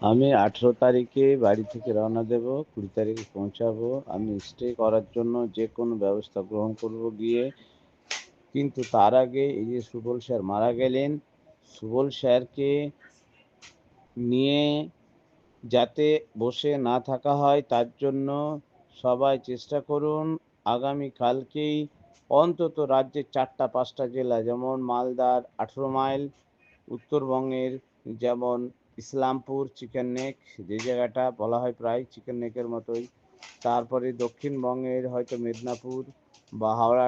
আমি আঠেরো তারিখে বাড়ি থেকে রওনা দেব, কুড়ি তারিখে পৌঁছাবো। আমি স্টে করার জন্য যে কোনো ব্যবস্থা গ্রহণ করব গিয়ে। কিন্তু তার আগে এই যে সুবল স্যার মারা গেলেন, সুবল স্যারকে নিয়ে যাতে বসে না থাকা হয়, তার জন্য সবাই চেষ্টা করুন। আগামী কালকেই অন্তত রাজ্যের চারটা, পাঁচটা জেলা, যেমন মালদার আঠেরো মাইল, উত্তরবঙ্গের যেমন ইসলামপুর চিকেন নেক, যে জায়গাটা বলা হয় প্রায় চিকেন নেকের মতোই। তারপরে দক্ষিণবঙ্গের হয়তো মেদিনীপুর বা হাওড়া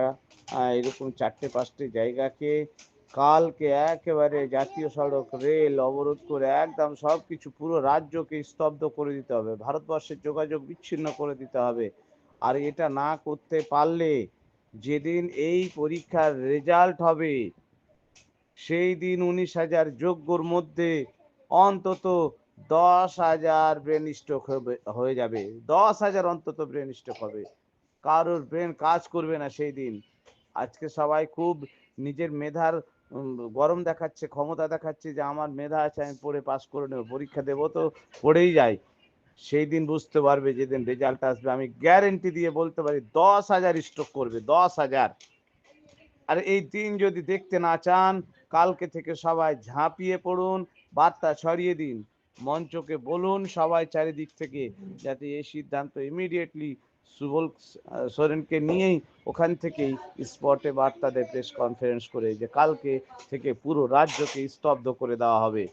এরকম চারটে পাঁচটে জায়গাকে কালকে একেবারে জাতীয় সড়ক, রেল, অবরোধ করে একদম সব কিছু পুরো রাজ্যকে স্তব্ধ করে দিতে হবে। ভারতবর্ষের যোগাযোগ বিচ্ছিন্ন করে দিতে হবে। আর এটা না করতে পারলে যেদিন এই পরীক্ষার রেজাল্ট হবে, সেই দিন উনিশ হাজার যোগ্যর মধ্যে অন্তত দশ হাজার ব্রেন স্ট্রোক হয়ে যাবে। দশ হাজার অন্তত ব্রেন স্ট্রোক হবে। কারোর ব্রেন কাজ করবে না সেই দিন। আজকে সবাই খুব নিজের মেধার গরম দেখাচ্ছে, ক্ষমতা দেখাচ্ছে যে আমার মেধা আছে, আমি পড়ে পাস করে নেব, পরীক্ষা দেবো তো পড়েই যাই। সেই দিন বুঝতে পারবে যেদিন রেজাল্ট আসবে। আমি গ্যারেন্টি দিয়ে বলতে পারি, দশ হাজার স্ট্রোক করবে, দশ হাজার। আর এই দিন যদি দেখতে না চান, কালকে থেকে সবাই ঝাঁপিয়ে পড়ুন, বার্তা ছড়িয়ে দিন, মঞ্চকে বলুন সবাই চারিদিক থেকে যাতে এই সিদ্ধান্ত ইমিডিয়েটলি সুবল সোরেনকে নিয়েই ওখান থেকেই স্পটে বার্তা দেয় প্রেস কনফারেন্স করে যে কালকে থেকে পুরো রাজ্যকে স্তব্ধ করে দেওয়া হবে।